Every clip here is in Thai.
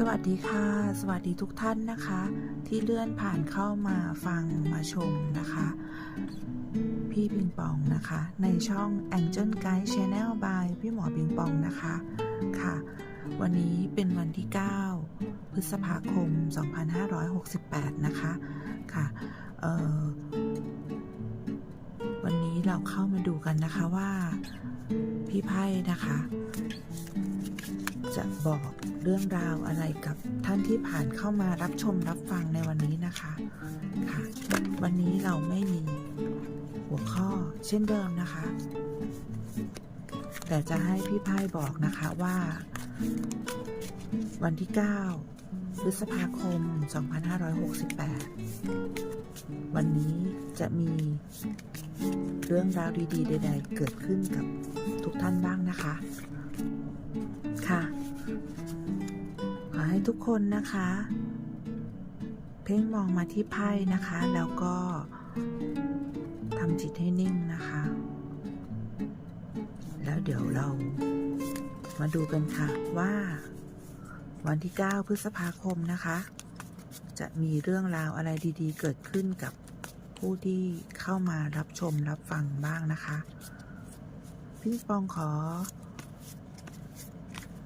สวัสดีค่ะ สวัสดีทุกท่านนะคะ ที่เลื่อนผ่านเข้ามาฟังมาชมนะคะ พี่ปิงปองนะคะ ในช่อง Angel Guide Channel by พี่หมอปิงปองนะคะค่ะ วันนี้เป็นวันที่ 9 พฤษภาคม 2568 นะคะค่ะวันนี้เราเข้ามาดูกันนะคะว่าพี่ไพ่นะคะ จะบอกเรื่องราวอะไรกับท่านที่ผ่านเข้ามารับชมรับฟังในวันนี้นะคะค่ะ วันนี้เราไม่มีหัวข้อเช่นเดิมนะคะ แต่จะให้พี่ไพ่บอกนะคะว่า วันที่ 9 พฤษภาคม 2568 วันนี้จะมีเรื่องราวดี ๆ ใด ๆ เกิดขึ้นกับทุกท่านบ้างนะคะ ค่ะ ให้ทุกคนนะคะ เพ่งมองมาที่ไพ่นะคะ แล้วก็ทำจิตให้นิ่งนะคะ แล้วเดี๋ยวเรามาดูกันค่ะว่า วันที่ 9 พฤษภาคมนะคะ จะมีเรื่องราวอะไรดีๆ เกิดขึ้นกับผู้ที่เข้ามารับชมรับฟังบ้างนะคะ พี่ปองขอ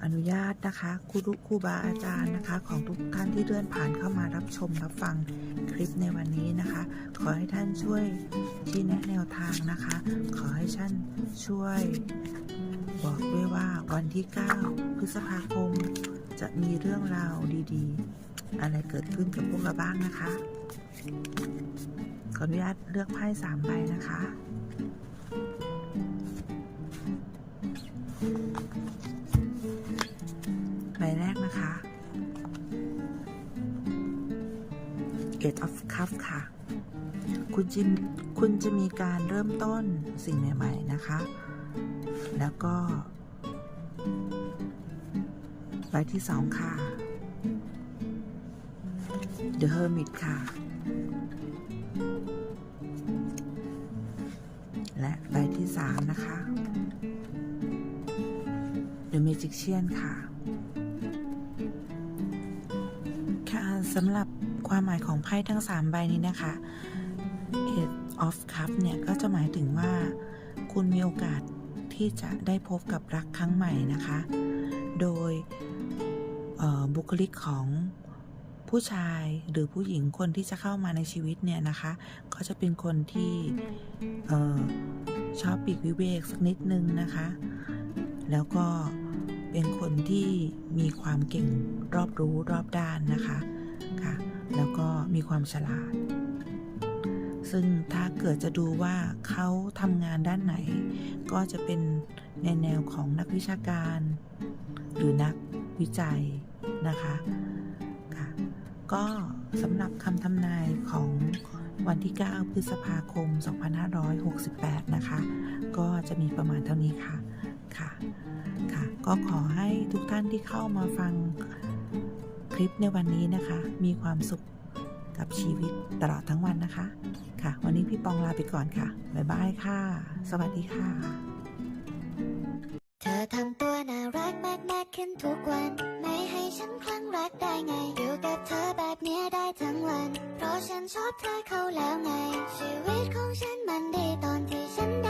อนุญาตนะคะครูครูบาอาจารย์นะคะ ของทุกท่านที่เลื่อนผ่านเข้ามารับชมรับฟังคลิปในวันนี้นะคะ ขอให้ท่านช่วยชี้แนะแนวทางนะคะ ขอให้ท่านช่วยบอกด้วยว่าวันที่ 9 พฤษภาคม จะมีเรื่องราวดีๆ อะไรเกิดขึ้นกับพวกเราบ้างนะคะ ขออนุญาตเลือกไพ่สามใบนะคะ ใบแรกนะคะ Eight of Cups ค่ะ คุณจิคุณจะมีการเริ่มต้นสิ่งใหม่ ๆ นะคะ แล้วก็ ใบที่สองค่ะ The Hermit ค่ะ และใบที่สามนะคะ The Magician ค่ะ สำหรับความหมายของไพ่ทั้ง 3 ใบนี้นะคะ Eight of Cups เนี่ย ก็จะหมายถึงว่า คุณมีโอกาสที่จะได้พบกับรักครั้งใหม่นะคะ โดยบุคลิกของผู้ชายหรือผู้หญิงคนที่จะเข้ามาในชีวิตเนี่ยนะคะ ก็จะเป็นคนที่ออชอบปีกวิเวกสักนิดนึงนะคะ แล้วก็เป็นคนที่มีความเก่งรอบรู้รอบด้านนะคะ ค่ะ แล้วก็มีความฉลาด ซึ่งถ้าเกิดจะดูว่าเขาทำงานด้านไหน ก็จะเป็นในแนวของนักวิชาการ หรือนักวิจัยนะคะค่ะก็สำหรับคำทำนายของวันที่ 9 พฤษภาคม 2568 นะคะ ก็จะมีประมาณเท่านี้ค่ะ ค่ะ ค่ะ ก็ขอให้ทุกท่านที่เข้ามาฟัง ลิปในวันนี้นะคะ มีความสุขกับชีวิตตลอดทั้งวันนะคะ ค่ะ วันนี้พี่ปองลาไปก่อนค่ะ บ๊ายบายค่ะ สวัสดีค่ะ เธอทำตัวน่ารักมากมากๆขึ้นทุกวัน ไม่ให้ฉันคลั่งรักได้ไง อยู่กับเธอแบบนี้ได้ทั้งวัน เพราะฉันชอบเธอเขาแล้วไง ชีวิตของฉันมันดีตอนที่ฉันได้